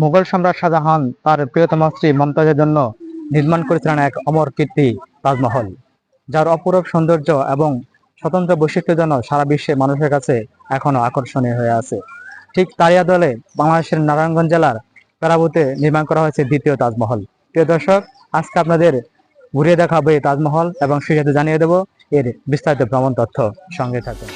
মুঘল সম্রাট শাহজাহান তার প্রিয়তম স্ত্রী মমতাজের জন্য নির্মাণ করেছিলেন এক অমর কীর্তি তাজমহল, যার অপরূপ সৌন্দর্য এবং স্বতন্ত্র বৈশিষ্ট্যের জন্য সারা বিশ্বে মানুষের কাছে এখনও আকর্ষণীয় হয়ে আছে। ঠিক তারই দলে বাংলাদেশের নারায়ণগঞ্জ জেলার পেরাবুতে নির্মাণ করা হয়েছে দ্বিতীয় তাজমহল। প্রিয় দর্শক, আজকে আপনাদের ঘুরিয়ে দেখাবো এই তাজমহল এবং সেই সাথে জানিয়ে দেবো এর বিস্তারিত ভ্রমণ তথ্য সঙ্গে থাকুন।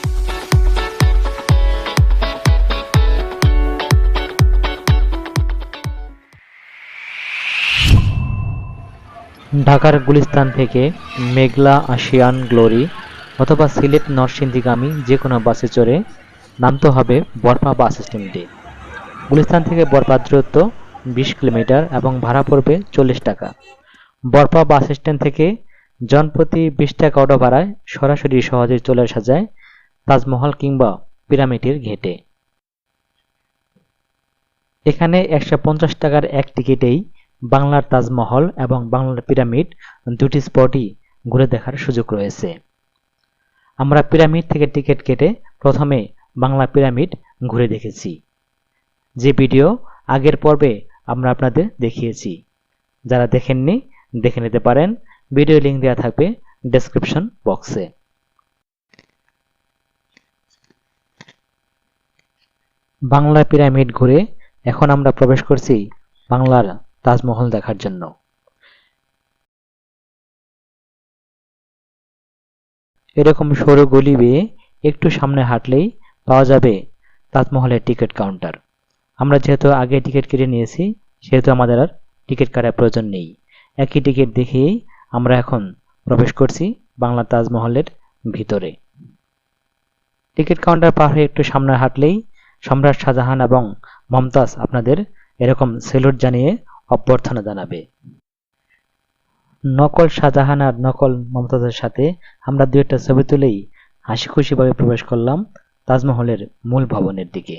ঢাকার গুলিস্তান থেকে মেঘলা আশিয়ান গ্লোরি অথবা সিলেট নরসিংদীগামী যে কোনো বাসে চড়ে নামতে হবে বরপা বাস স্ট্যান্ডে গুলিস্তান থেকে বরপার দূরত্ব বিশ কিলোমিটার এবং ভাড়া পড়বে চল্লিশ টাকা। বরপা বাস স্ট্যান্ড থেকে জনপ্রতি বিশ টাকা অটো ভাড়ায় সরাসরি সহজে চলে আসা যায় তাজমহল কিংবা পিরামিডের ঘেটে। এখানে একশো পঞ্চাশ টাকার এক টিকিটেই বাংলার তাজমহল এবং বাংলার পিরামিড দুটি স্পটই ঘুরে দেখার সুযোগ রয়েছে। আমরা পিরামিড থেকে টিকিট কেটে প্রথমে বাংলা পিরামিড ঘুরে দেখেছি। যে ভিডিও আগের পর্বে আমরা আপনাদের দেখিয়েছি। যারা দেখেননি, দেখে নিতে পারেন। ভিডিও লিঙ্ক দেওয়া থাকবে ডেসক্রিপশন বক্সে বাংলা পিরামিড ঘুরে এখন আমরা প্রবেশ করছি বাংলার তাজমহল দেখার জন্য। এরকম সরু গলি বেয়ে একটু সামনে হাঁটলেই পাওয়া যাবে তাজমহলের টিকিট কাউন্টার। আমরা যেহেতু আগে টিকিট কেটে নিয়েছি, সেহেতু আমাদের আর টিকিট কাটার প্রয়োজন নেই। একই টিকিট দেখিয়েই আমরা এখন প্রবেশ করছি বাংলা তাজমহলের ভিতরে। টিকিট কাউন্টার পার হয়ে একটু সামনে হাঁটলেই সম্রাট শাহজাহান এবং মমতাজ আপনাদের এরকম সেলুট জানিয়ে অভ্যর্থনা জানাবে। নকল শাহজাহান আর নকল মমতাজের সাথে আমরা দু একটা ছবি তুলেই হাসি খুশিভাবে প্রবেশ করলাম তাজমহলের মূল ভবনের দিকে।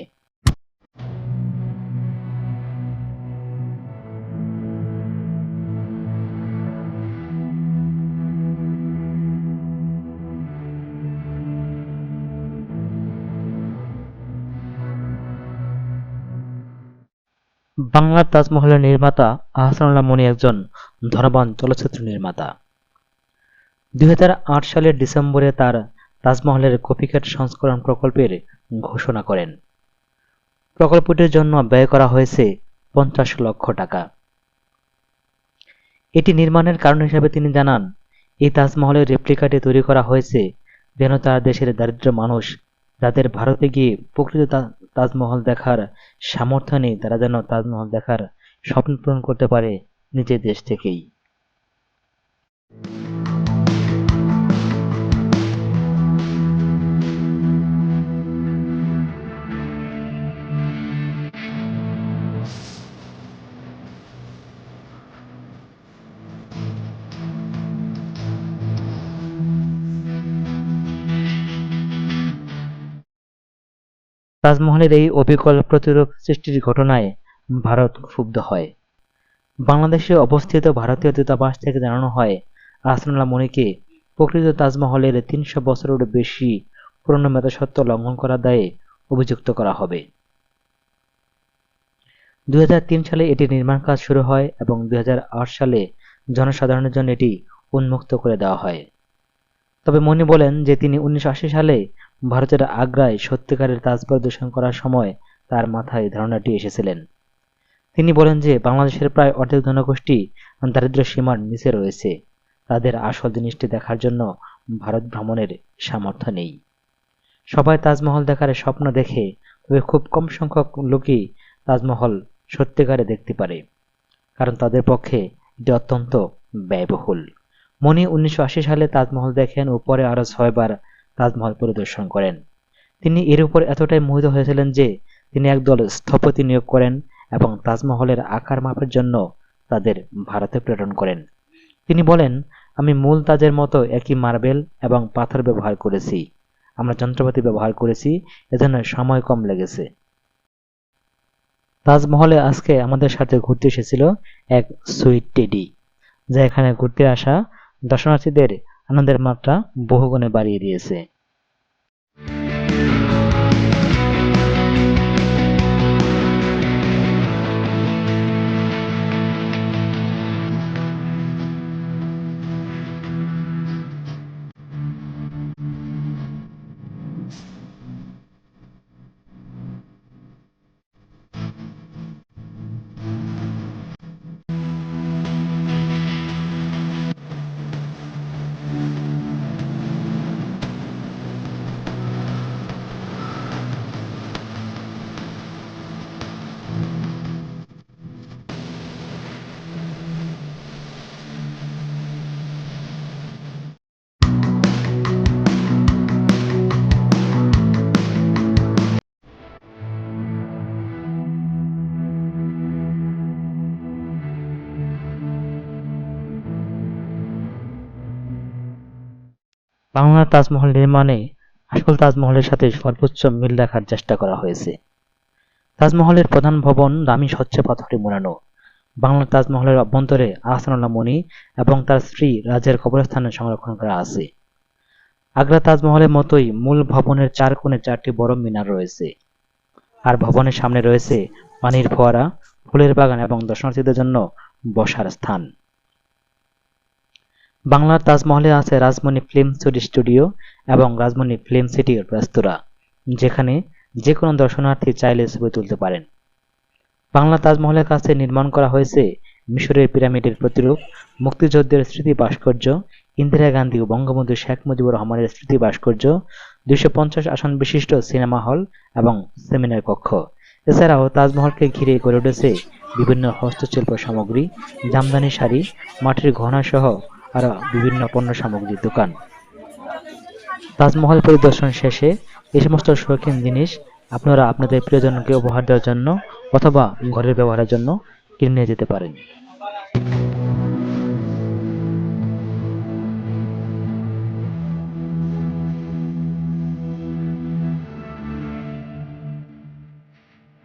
বাংলার তাজমহলের নির্মাতা আহসানুল্লাহ মনি একজন ধনবান চলচ্চিত্র নির্মাতা। দুই হাজার আট সালের ডিসেম্বরে তার তাজমহলের কপিক্যাট সংস্করণ প্রকল্পের ঘোষণা করেন। প্রকল্পটির জন্য ব্যয় করা হয়েছে পঞ্চাশ লক্ষ টাকা। এটি নির্মাণের কারণ হিসেবে তিনি জানান, এই তাজমহলের রেপ্লিকাটি তৈরি করা হয়েছে যেন তার দেশের দারিদ্র মানুষ যাদের ভারতে গিয়ে প্রকৃত তাজমহল দেখার সামর্থ্য নেই। তারা যেন তাজমহল দেখার স্বপ্ন পূরণ করতে পারে নিজের দেশ থেকেই। তাজমহলের এই অবিকল প্রতিরূপ সৃষ্টির ঘটনায় ভারত ক্ষুব্ধ হয়। বাংলাদেশে অবস্থিত ভারতীয় দূতাবাস থেকে জানানো হয় আহসানুল্লাহ মনিকে প্রকৃত তাজমহলের তিনশো বছরেরও বেশি পুরনো মেধাসত্ব লঙ্ঘন করার দায়ে অভিযুক্ত করা হবে। দুই হাজার তিন সালে এটি নির্মাণ কাজ শুরু হয় এবং দুই হাজার আট সালে জনসাধারণের জন্য এটি উন্মুক্ত করে দেওয়া হয়। তবে মনি বলেন যে তিনি উনিশশো আশি সালে ভারতের আগ্রায় সত্যিকারের তাজ পরিদর্শন করার সময় তার মাথায় ধারণাটি এসেছিলেন। তিনি বলেন যে, বাংলাদেশের প্রায় অর্ধেক জনগোষ্ঠী দারিদ্র্য সীমার নিচে রয়েছে। তাদের আসল জিনিসটি দেখার জন্য ভারত ভ্রমণের সামর্থ্য নেই। সবাই তাজমহল দেখার স্বপ্ন দেখে, তবে খুব কম সংখ্যক লোকই তাজমহল সত্যিকারে দেখতে পারে, কারণ তাদের পক্ষে এটি অত্যন্ত ব্যয়বহুল। মনি উনিশশো আশি সালে তাজমহল দেখেন ও পরে আরও ছয়বার তাজমহল পরিদর্শন করেন। তিনি এর উপর এতটাই মোহিত হয়েছিলেন যে, তিনি একদল স্থপতি নিয়োগ করেন এবং তাজমহলের আকার মাপের জন্য তাদের ভারতে প্রেরণ করেন। তিনি বলেন, আমি মূল তাজের মতো একই মার্বেল এবং পাথর ব্যবহার করেছি। আমরা যন্ত্রপাতি ব্যবহার করেছি এজন্য সময় কম লেগেছে। তাজমহলে আজকে আমাদের সাথে ঘুরতে এসেছিল এক সুইট টেডি, যা এখানে ঘুরতে আসা দর্শনার্থীদের আনন্দের মাত্রা বহুগুণে বাড়িয়ে দিয়েছে। বাংলার তাজমহল নির্মাণে আসল তাজমহলের সাথে সর্বোচ্চ মিল রাখার চেষ্টা করা হয়েছে। তাজমহলের প্রধান ভবন দামি স্বচ্ছ পাথরে মোড়ানো। বাংলার তাজমহলের অভ্যন্তরে আহসানুল্লাহ মনি এবং তার স্ত্রী রাজের কবরস্থানে সংরক্ষণ করা আছে। আগ্রা তাজমহলের মতোই মূল ভবনের চার কোণে চারটি বড় মিনার রয়েছে। আর ভবনের সামনে রয়েছে পানির ফোয়ারা, ফুলের বাগান এবং দর্শনার্থীদের জন্য বসার স্থান। বাংলার তাজমহলে আছে রাজমণি ফিল্ম সিটি স্টুডিও এবং রাজমণি ফিল্ম সিটি রেস্তোরাঁ, যেখানে যে কোনো দর্শনার্থী চাইলে ছবি তুলতে পারেন। বাংলা তাজমহলের কাছে নির্মাণ করা হয়েছে মিশরের পিরামিডের প্রতিরূপ মুক্তিযুদ্ধের স্মৃতি ভাস্কর্য, ইন্দিরা গান্ধী ও বঙ্গবন্ধু শেখ মুজিবুর রহমানের স্মৃতি ভাস্কর্য, দুইশো পঞ্চাশ আসন বিশিষ্ট সিনেমা হল এবং সেমিনার কক্ষ। এছাড়াও তাজমহলকে ঘিরে গড়ে উঠেছে বিভিন্ন হস্তশিল্প সামগ্রী, জামদানি শাড়ি, মাটির গহনা সহ আরও বিভিন্ন পণ্য সামগ্রীর দোকান। তাজমহল পরিদর্শন শেষে এই সমস্ত শৌখিন জিনিস আপনারা আপনাদের প্রিয়জনকে উপহার দেওয়ার জন্য অথবা ঘরের ব্যবহারের জন্য কিনে নিয়ে যেতে পারেন।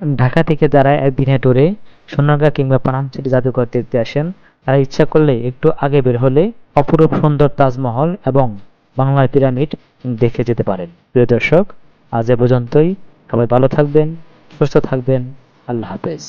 ঢাকা থেকে যারা একদিনে ট্যুরে সোনারগাঁ কিংবা পানামচিটি জাদুঘর দেখতে আসেন তারা ইচ্ছা করলে একটু আগে বের হলে অপরূপ সুন্দর তাজমহল এবং বাংলার পিরামিড দেখে যেতে পারেন। প্রিয় দর্শক, আজ এ পর্যন্তই। সবাই ভালো থাকবেন, সুস্থ থাকবেন। আল্লাহ হাফেজ।